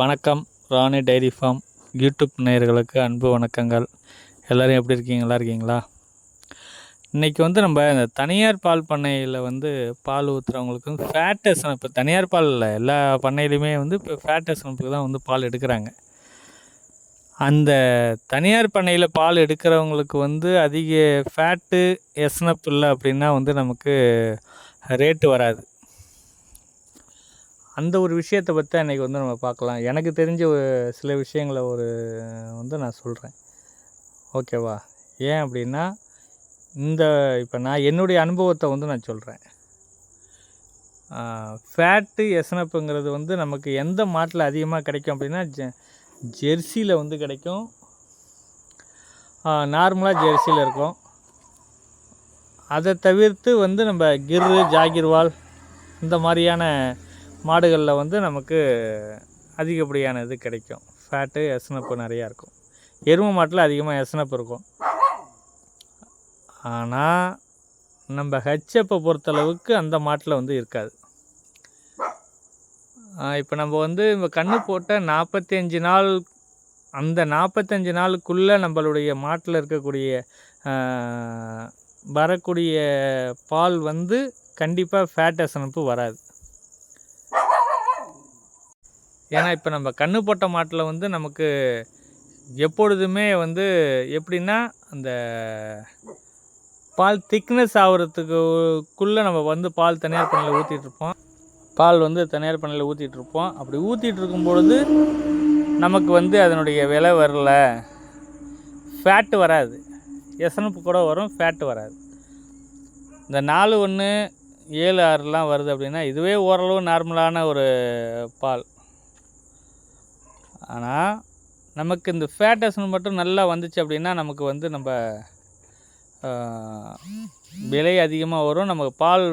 வணக்கம் ராணி dairy farm YouTube நேயர்களுக்கு அன்பு வணக்கங்கள். எல்லோரும் எப்படி இருக்கீங்க? நல்லா இருக்கீங்களா? இன்றைக்கி வந்து நம்ம இந்த தனியார் பால் பண்ணையில் வந்து பால் ஊற்றுறவங்களுக்கு ஃபேட் இப்போ தனியார் பால் இல்லை எல்லா பண்ணையிலையுமே வந்து இப்போ ஃபேட் எசனப்புக்கு தான் வந்து பால் எடுக்கிறாங்க. அந்த தனியார் பண்ணையில் பால் எடுக்கிறவங்களுக்கு வந்து அதிக ஃபேட்டு எஸ்னப் இல்லை அப்படின்னா வந்து நமக்கு ரேட்டு வராது. அந்த ஒரு விஷயத்தை பற்றி தான் இன்றைக்கி வந்து நம்ம பார்க்கலாம். எனக்கு தெரிஞ்ச ஒரு சில விஷயங்களை ஒரு வந்து நான் சொல்கிறேன் ஓகேவா? ஏன் அப்படின்னா இந்த இப்போ நான் என்னுடைய அனுபவத்தை வந்து நான் சொல்கிறேன் ஃபேட்டு எசனப்புங்கிறது வந்து நமக்கு எந்த மாட்டில் அதிகமாக கிடைக்கும் அப்படின்னா ஜெ ஜெர்சியில் வந்து கிடைக்கும். நார்மலாக ஜெர்சியில் இருக்கும். அதை தவிர்த்து வந்து நம்ம கிர்ரு ஜாகிர்வால் இந்த மாதிரியான மாடுகளில் வந்து நமக்கு அதிகப்படியான இது கிடைக்கும். ஃபேட்டு எசனப்பு நிறையா இருக்கும். எருமை மாட்டில் அதிகமாக எசனப்பு இருக்கும். ஆனால் நம்ம ஹெச்எப்பை பொறுத்தளவுக்கு அந்த மாட்டில் வந்து இருக்காது. இப்போ நம்ம வந்து இப்போ கண்ணு போட்ட நாற்பத்தஞ்சு நாள் அந்த நாற்பத்தஞ்சு நாளுக்குள்ளே நம்மளுடைய மாட்டில் இருக்கக்கூடிய வரக்கூடிய பால் வந்து கண்டிப்பாக ஃபேட் எசனப்பு வராது. ஏன்னா இப்போ நம்ம கண்ணு போட்ட மாட்டில் வந்து நமக்கு எப்பொழுதுமே வந்து எப்படின்னா அந்த பால் திக்னஸ் ஆகிறதுக்குள்ளே நம்ம வந்து பால் தனியார் பண்ணையில் ஊற்றிட்டுருப்போம் பால் வந்து தனியார் பண்ணையில் ஊற்றிட்டுருப்போம் அப்படி ஊற்றிட்டு இருக்கும் பொழுது நமக்கு வந்து அதனுடைய விலை வரல. ஃபேட்டு வராது. எசனப்பு கூட வரும் ஃபேட்டு வராது. இந்த நாலு ஒன்று ஏழு ஆறுலாம் வருது அப்படின்னா இதுவே ஓரளவு நார்மலான ஒரு பால். ஆனால் நமக்கு இந்த ஃபேட்டஸ்னு மட்டும் நல்லா வந்துச்சு அப்படின்னா நமக்கு வந்து நம்ம விலை அதிகமாக வரும். நமக்கு பால்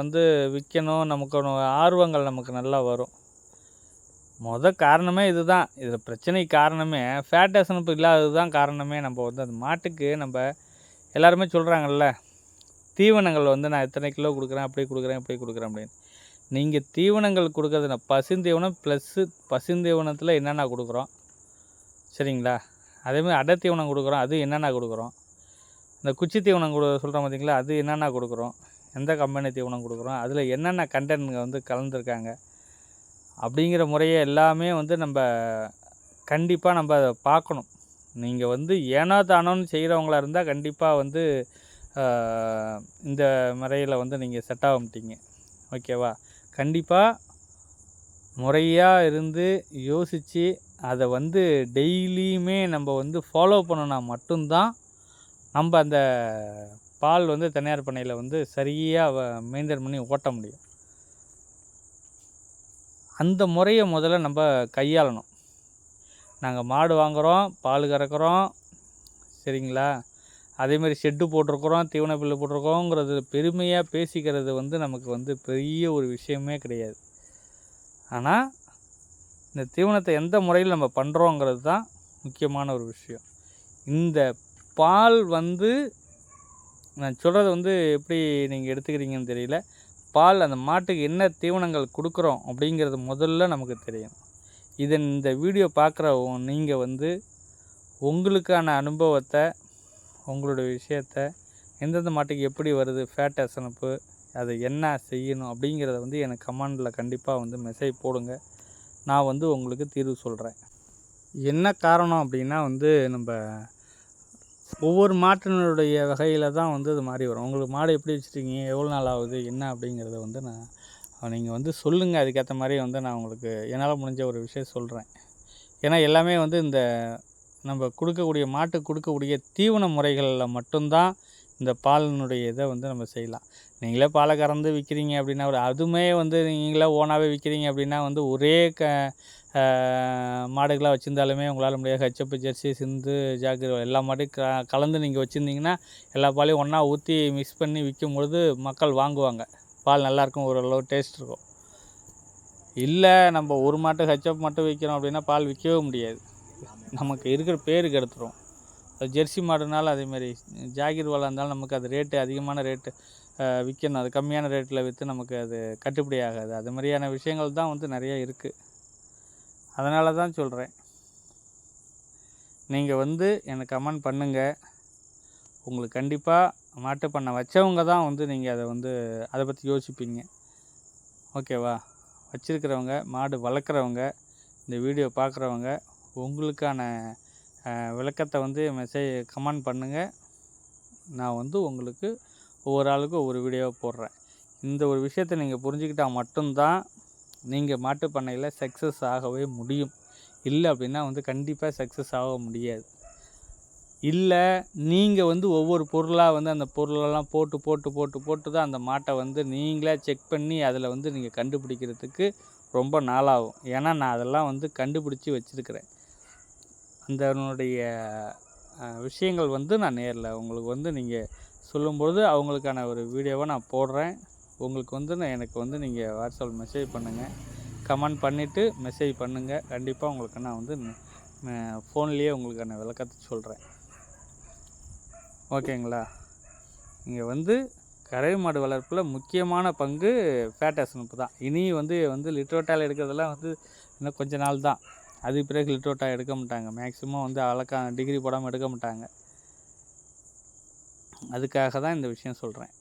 வந்து விற்கணும் நமக்கு ஆர்வங்கள் நமக்கு நல்லா வரும். மொதல் காரணமே இது தான் இதில் பிரச்சனை காரணமே. ஃபேட்டஸ்னு இப்போ இல்லாதது தான் காரணமே. நம்ம வந்து அந்த மாட்டுக்கு நம்ம எல்லாருமே சொல்கிறாங்கல்ல தீவனங்கள் வந்து நான் எத்தனை கிலோ கொடுக்குறேன் அப்படி கொடுக்குறேன் இப்படி கொடுக்குறேன் அப்படின்னு. நீங்கள் தீவனங்கள் கொடுக்குறது பசுந்தீவனம் ப்ளஸ்ஸு பசுந்தீவனத்தில் என்னென்ன கொடுக்குறோம்? சரிங்களா? அதேமாதிரி அடை தீவனம் கொடுக்குறோம் அது என்னென்ன கொடுக்குறோம்? இந்த குச்சி தீவனம் கொடு சொல்கிறோம் பார்த்தீங்களா அது என்னென்ன கொடுக்குறோம்? எந்த கம்பெனி தீவனம் கொடுக்குறோம்? அதில் என்னென்ன கண்டென்ட் வந்து கலந்துருக்காங்க? அப்படிங்கிற முறையை எல்லாமே வந்து நம்ம கண்டிப்பாக நம்ம அதை பார்க்கணும். நீங்கள் வந்து ஏனோ தானோன்னு செய்கிறவங்களா இருந்தால் கண்டிப்பாக வந்து இந்த முறையில் வந்து நீங்கள் செட் ஆக மாட்டீங்க. ஓகேவா? கண்டிப்பாக முறையாக இருந்து யோசித்து அதை வந்து டெய்லியுமே நம்ம வந்து ஃபாலோ பண்ணோன்னா மட்டும்தான் நம்ம அந்த பால் வந்து தனியார் பண்ணையில் வந்து சரியாக மெயின்டைன் பண்ணி ஓட்ட முடியும். அந்த முறையை முதல்ல நம்ம கையாளணும். நாங்கள் மாடு வாங்குகிறோம் பால் கறக்கிறோம். சரிங்களா? அதேமாதிரி ஷெட்டு போட்டிருக்குறோம் தீவன பில்லு போட்டிருக்கோங்கிறது பெருமையாக பேசிக்கிறது வந்து நமக்கு வந்து பெரிய ஒரு விஷயமே கிடையாது. ஆனால் இந்த தீவனத்தை எந்த முறையில் நம்ம பண்ணுறோங்கிறது தான் முக்கியமான ஒரு விஷயம். இந்த பால் வந்து நான் சொல்கிறது வந்து எப்படி நீங்கள் எடுத்துக்கிறீங்கன்னு தெரியல. பால் அந்த மாட்டுக்கு என்ன தீவனங்கள் கொடுக்குறோம் அப்படிங்கிறது முதல்ல நமக்கு தெரியும். இதன் இந்த வீடியோ பார்க்குற நீங்கள் வந்து உங்களுக்கான அனுபவத்தை உங்களுடைய விஷயத்த எந்தெந்த மாட்டுக்கு எப்படி வருது ஃபேட் அசனப்பு அதை என்ன செய்யணும் அப்படிங்கிறத வந்து எனக்கு கமெண்டில் கண்டிப்பாக வந்து மெசேஜ் போடுங்க. நான் வந்து உங்களுக்கு தீர்வு சொல்கிறேன் என்ன காரணம் அப்படின்னா வந்து நம்ம ஒவ்வொரு மாட்டினுடைய வகையில் தான் வந்து இது மாதிரி வரும். உங்களுக்கு மாடு எப்படி வச்சுருக்கீங்க எவ்வளோ நாள் ஆகுது என்ன அப்படிங்கிறத வந்து நான் நீங்கள் வந்து சொல்லுங்கள் அதுக்கேற்ற மாதிரி வந்து நான் உங்களுக்கு என்னால் முடிஞ்ச ஒரு விஷயம் சொல்கிறேன் ஏன்னா எல்லாமே வந்து இந்த நம்ம கொடுக்கக்கூடிய மாட்டுக்கு கொடுக்கக்கூடிய தீவன முறைகளில் மட்டும்தான் இந்த பாலினுடைய இதை வந்து நம்ம செய்யலாம். நீங்களே பாலை கறந்து விற்கிறீங்க அப்படின்னா ஒரு அதுவுமே வந்து நீங்களே ஓனாகவே விற்கிறீங்க அப்படின்னா வந்து ஒரே க மாடுகளாக வச்சுருந்தாலுமே உங்களால் முடியாது. ஹெச்எப் ஜெர்சி சிந்து ஜாக்கிர எல்லா மாட்டையும் க கலந்து நீங்கள் வச்சுருந்தீங்கன்னா எல்லா பாலையும் ஒன்றா ஊற்றி மிக்ஸ் பண்ணி விற்கும் பொழுது மக்கள் வாங்குவாங்க. பால் நல்லாயிருக்கும் ஓரளவு டேஸ்ட் இருக்கும். இல்லை நம்ம ஒரு மாட்டு ஹெச்எப் மட்டும் விற்கிறோம் அப்படின்னா பால் விற்கவே முடியாது. நமக்கு இருக்கிற பேருக்கு எடுத்துரும். ஜெர்சி மாடுனால அதேமாரி ஜாகிர் வாழா இருந்தாலும் நமக்கு அது ரேட்டு அதிகமான ரேட்டு விற்கணும் அது கம்மியான ரேட்டில் விற்று நமக்கு அது கட்டுப்படி ஆகாது. அது மாதிரியான விஷயங்கள் தான் வந்து நிறையா இருக்குது அதனால தான் சொல்கிறேன் நீங்கள் வந்து எனக்கு கமெண்ட் பண்ணுங்கள் உங்களுக்கு கண்டிப்பாக மாட்டு பண்ண வச்சவங்க தான் வந்து நீங்கள் அதை வந்து அதை பற்றி யோசிப்பீங்க. ஓகேவா வச்சுருக்கிறவங்க மாடு வளர்க்குறவங்க இந்த வீடியோ பார்க்குறவங்க உங்களுக்கான விளக்கத்தை வந்து மெசேஜ் கமெண்ட் பண்ணுங்கள் நான் வந்து உங்களுக்கு ஒவ்வொரு ஆளுக்கும் ஒவ்வொரு வீடியோவை போடுறேன். இந்த ஒரு விஷயத்தை நீங்கள் புரிஞ்சுக்கிட்டால் மட்டும்தான் நீங்கள் மாட்டு பண்ணையில் சக்ஸஸ் ஆகவே முடியும். இல்லை அப்படின்னா வந்து கண்டிப்பாக சக்ஸஸ் ஆக முடியாது. இல்லை நீங்கள் வந்து ஒவ்வொரு பொருளாக வந்து அந்த பொருளெல்லாம் போட்டு போட்டு போட்டு போட்டு தான் அந்த மாட்டை வந்து நீங்களே செக் பண்ணி அதில் வந்து நீங்கள் கண்டுபிடிக்கிறதுக்கு ரொம்ப நாளாகும். ஏன்னா நான் அதெல்லாம் வந்து கண்டுபிடிச்சி வச்சுருக்கிறேன். அதனுடைய விஷயங்கள் வந்து நான் நேரில் உங்களுக்கு வந்து நீங்கள் சொல்லும்பொழுது அவங்களுக்கான ஒரு வீடியோவை நான் போடுறேன். உங்களுக்கு வந்து நான் எனக்கு வந்து நீங்கள் வாட்ஸ்அப் மெசேஜ் பண்ணுங்கள் கமெண்ட் பண்ணிவிட்டு மெசேஜ் பண்ணுங்கள் கண்டிப்பாக உங்களுக்கு நான் வந்து ஃபோன்லேயே உங்களுக்கான விளக்கத்தை சொல்கிறேன் ஓகேங்களா? இங்கே வந்து கறவை மாடு வளர்ப்பில் முக்கியமான பங்கு ஃபேட்டஸ்னுப்பு தான். இனி வந்து வந்து லிட்ரோட்டால் எடுக்கிறதெல்லாம் வந்து இன்னும் கொஞ்ச நாள் தான். அதுக்கு பிறகு லிட்ரோட்டா எடுக்க மாட்டாங்க. மேக்ஸிமம் வந்து அழகா டிகிரி போடாமல் எடுக்க மாட்டாங்க. அதுக்காக தான் இந்த விஷயம் சொல்கிறேன்